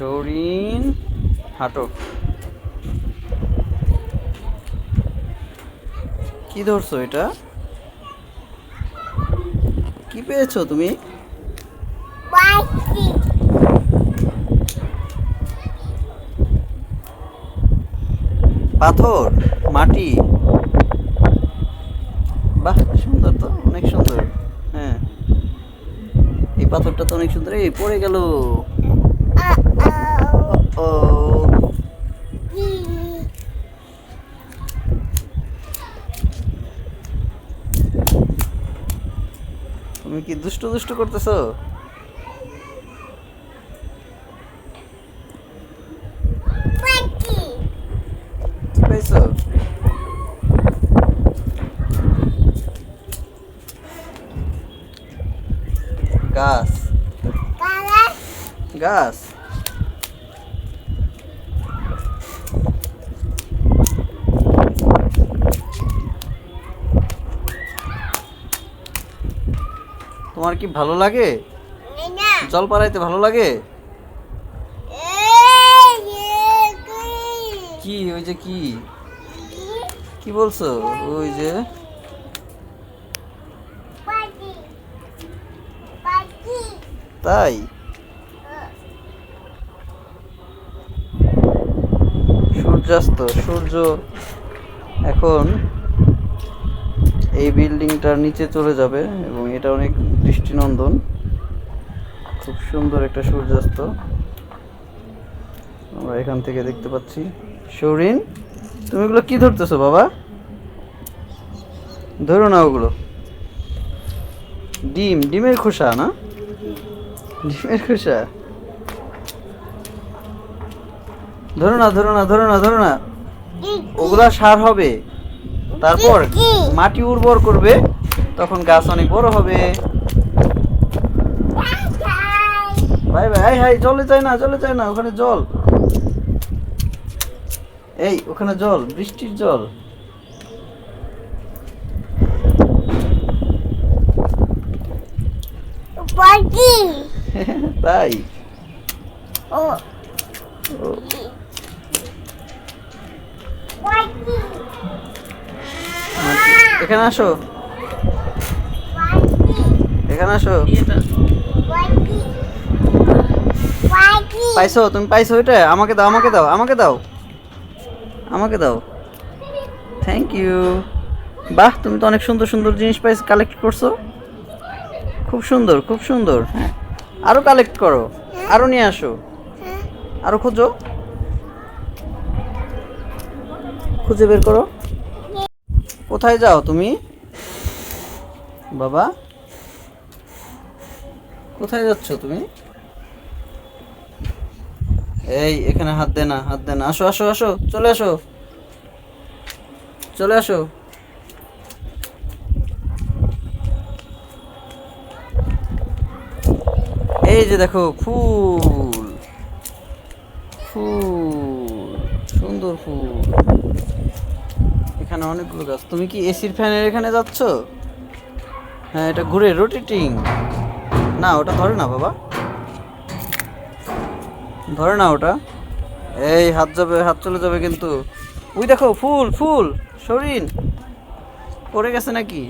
সরিন হাঁটো। কি ধরছো এটা? কি পেয়েছ তুমি? পাথর মাটি। বাহ সুন্দর তো অনেক সুন্দর। হ্যাঁ। এই পাথরটা তো অনেক সুন্দর। এই পড়ে গেল। ও। তুমি কি দুষ্টু দুষ্টু করতেছো? পাইছো? গাছ। গাছ? তোমার কি ভালো লাগে? জল পাড়াইতে ভালো লাগে? কি? ওই যে কি? কি বলছো? ওই যে? তাই? সূর্যাস্ত সূর্য। এখন এই বিল্ডিংটার নিচে চলে যাবে এবং এটা অনেক দৃষ্টিনন্দন। খুব সুন্দর একটা সূর্যাস্ত। আমরা এখান থেকে দেখতে পাচ্ছি। সৌরিন তুমি এগুলো কি ধরতেছো বাবা? ধরো না ওগুলো। ডিম, ডিমের খোসা না? ডিমের খোসা। ধরো না ধরো না ধরো না ধরো না। ওগুলা সার হবে। তারপর মাটি উর্বর করবে তখন গাছ অনেক বড় হবে। ভাই ভাই হাই জলে যায় না জলে যায় না ওখানে জল। এই ওখানে জল বৃষ্টির জল। তাই। ও। এখানে আসো। এখানে আসো। পাইছো? তুমি পাইছো ওইটা আমাকে দাও আমাকে দাও আমাকে দাও। আমাকে দাও। থ্যাংক ইউ বাহ, তুমি তো অনেক সুন্দর সুন্দর জিনিস পাইছ কালেক্ট করছ। খুব সুন্দর খুব সুন্দর। হ্যাঁ আরও কালেক্ট করো। আরও নিয়ে আসো। আরও খোঁজো। খুঁজে বের করো। কোথায় যাও তুমি? বাবা? কোথায় যাচ্ছ তুমি? এই, এখানে হাত দে না, হাত দে না। আসো আসো আসো, চলে আসো। চলে আসো। এই যে দেখো, ফুল। ফুল, সুন্দর ফুল। এখানে অনেকগুলো গাছ। তুমি কি এসির ফ্যানের এখানে যাচ্ছ? হ্যাঁ এটা ঘুরে রোটেটিং না, ওটা ধরে না, বাবা। ধরে না ওটা। এই, হাত যাবে, হাত চলে যাবে কিন্তু। ওই দেখো, ফুল ফুল, শরীন। পড়ে গেছে নাকি?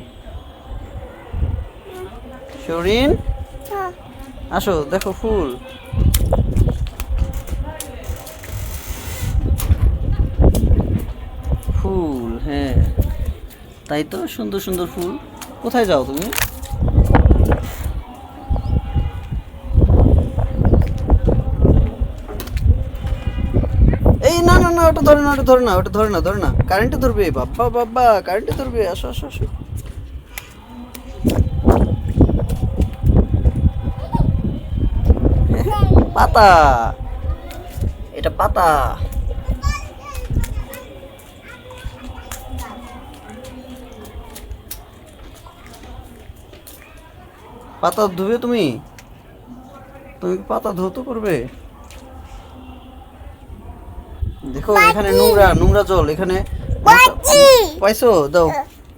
শরীন? আসো, দেখো ফুল ফুল হ্যাঁ। তাই তো, সুন্দর সুন্দর ফুল। কোথায় যাও তুমি? এই না না না, ওটা ধরে না, ওটা ধরে না, ওটা ধরে না ধরে না। কারেন্টে ধরবে বাবা বাবা কারেন্টে ধরবে, আসো আসো আসো। পাতা। এটা পাতা। পাতা ধুবে তুমি? তুমি পাতা ধুতো করবে? দেখো এখানে নোংরা নোংরা জল এখানে পাইছো? দাও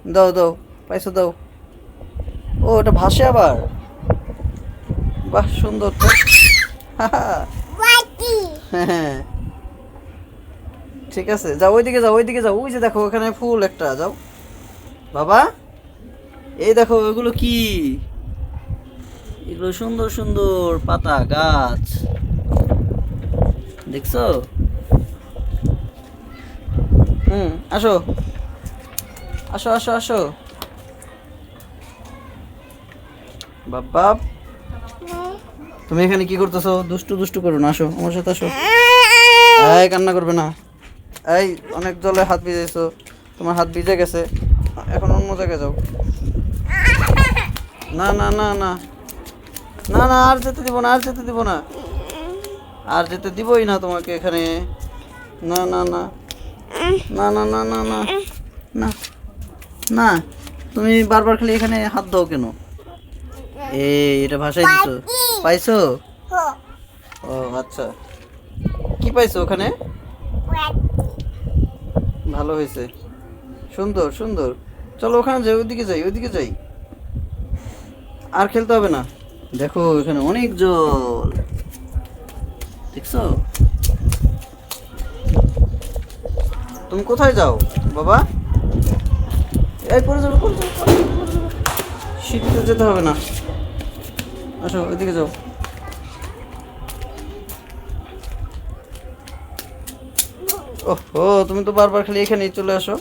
দাও দাও পাইছো দাও। ও এটা ভাসে আবার। বাহ সুন্দর তো। হ্যাঁ ঠিক আছে যাও ওইদিকে যাও ওইদিকে যাও। ওই যে দেখো ওখানে ফুল একটা যাও। বাবা এই দেখো এগুলো কি? এগুলো সুন্দর সুন্দর পাতা, গাছ। দেখছ? হুম, আসো। আসো আসো আসো। বাবা তুমি এখানে কি করতেছো? দুষ্টু দুষ্টু করো না, আসো। আমার সাথে আসো। এই, কান্না করবে না। এই, অনেক জলে হাত ভিজেছো তোমার হাত ভিজে গেছে। এখন অন্য জায়গায় যাও। না না না না। না না, আর যেতে দিব না, আর যেতে দিব না। আর যেতে দিবই না তোমাকে এখানে। না না না। না না না না না। না না, তুমি বারবার খালি এখানে হাত দাও কেন? এই এটা ভাষায় দিছো। পাইছো? ও আচ্ছা। কি পাইছো ওখানে? ভালো হয়েছে। সুন্দর সুন্দর। চলো ওখানে যাই, ওইদিকে যাই ওইদিকে যাই। আর খেলতে হবে না। দেখো এখানে অনেক জল। দেখছ? তুমি কোথায় যাও বাবা? এই পরে যাব পরে যাব, পরে যাব, পরে যাব। শীতে যেতে হবে না। আসো ওইদিকে যাও। ওহো তুমি তো বারবার খালি এখানেই চলে আসো।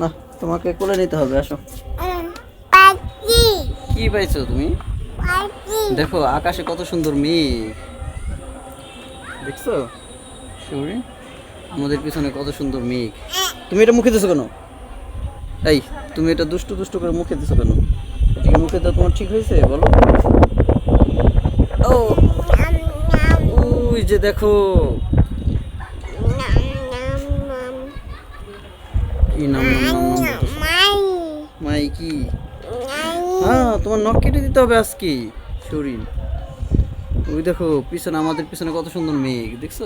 না তোমাকে কোলে নিতে হবে আসো। কি পাইছো তুমি? দেখো আকাশে কত সুন্দর মেঘ দেখছ আমাদের পিছনে কত সুন্দর মেঘ তুমি এটা মুখে দিছো কেন এই তুমি এটা দুষ্টু দুষ্টু করে মুখে দিছো কেন মুখে দাও তোমার ঠিক হয়েছে বলো ও ওই যে দেখো কি নাম নাম মাই কি হ্যাঁ তোমার নখ কেটে দিতে হবে আজকে শরীর। ওই দেখো, পিছনে, আমাদের পিছনে কত সুন্দর মেঘ, দেখছ?